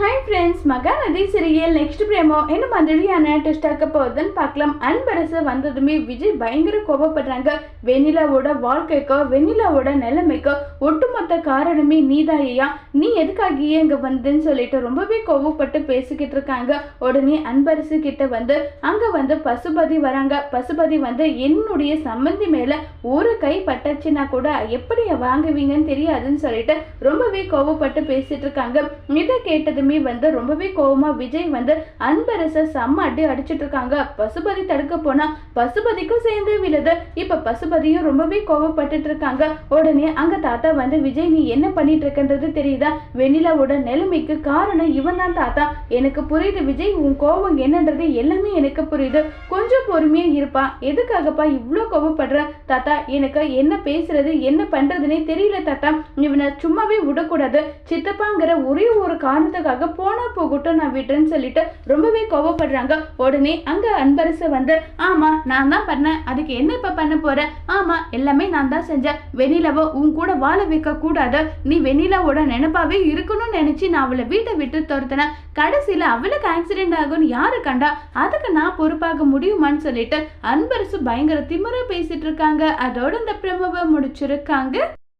Hi friends Mahanadi serial next promo. என்ன மாதிரியான test ஆக்க போகுதுன்னு பார்க்கலாம். அன்பரசு வந்ததுமே விஜய் பயங்கர கோபப்படுறாங்க. வெண்ணிலாவோட வாழ்க்கைக்கோ வெண்ணிலாவோட நிலைமைக்கோ ஒட்டுமொத்த காரணமே நீதாயா நீ எதுக்காகியே இங்கே வந்தேன்னு சொல்லிட்டு ரொம்பவே கோபப்பட்டு பேசிக்கிட்டு இருக்காங்க. உடனே அன்பரசு கிட்ட வந்து அங்கே வந்து பசுபதி வராங்க. பசுபதி வந்து என்னுடைய சம்மந்தி மேலே ஒரு கை பட்டாச்சுன்னா கூட எப்படி வாங்குவீங்கன்னு தெரியாதுன்னு சொல்லிட்டு ரொம்பவே கோவப்பட்டு பேசிட்டு இருக்காங்க. இதை கேட்டதுமே வந்து ரொம்பவே கோவமா விஜய் வந்து அன்பரச செம்ம அடி அடிச்சிட்டு இருக்காங்க பசுபதி தடுக்க போனா பசுபதிக்கும் சேர்ந்து விழுது. இப்ப பசுபதியும் ரொம்பவே கோவப்பட்டுட்டு இருக்காங்க உடனே அங்க தாத்தா வந்து விஜய் நீ என்ன பண்ணிட்டு இருக்கன்றது தெரியுதா? வெண்ணிலாவோட நிலைமைக்கு காரணம் இவன் தான் தாத்தா. எனக்கு புரியுது விஜய் உன் கோவம் என்னன்றது எல்லாமே எனக்கு புரியுது. கொஞ்சம் பொறுமையா இருப்பா. எதுக்காகப்பா இவ்வளோ கோவப்படுற? தாத்தா எனக்கு என்ன பேசுறது என்ன பண்றதுன்னே தெரியல தாத்தா. இவனை சும்மாவே விடக்கூடாது. சித்தப்பாங்கிற ஒரே ஒரு காரணத்துக்காக போனா போகட்டும் நான் விட்டுறேன்னு சொல்லிட்டு ரொம்பவே கோவப்படுறாங்க. உடனே அங்க அன்பரசு வந்து ஆமா நான் தான் பண்ணேன். அதுக்கு என்ன இப்ப பண்ண போற? ஆமா எல்லாமே நான் தான் செஞ்சேன். வெண்ணிலாவை உன் கூட வாழ வைக்க நீ வெண்ணிலாவோட நினைப்பாவே இருக்கணும்னு நினைச்சு நான் அவளை வீட்டை விட்டு துரத்தினேன். கடைசியில அவளுக்கு ஆக்சிடென்ட் ஆகும்னு யாரு கண்டா? அதுக்கு நான் பொறுப்பாக முடியுமான்னு சொல்லிட்டு அன்பரசு பயங்கர திமுறை பேசிட்டு இருக்காங்க. அதோட இந்த பிரமவை முடிச்சிருக்காங்க.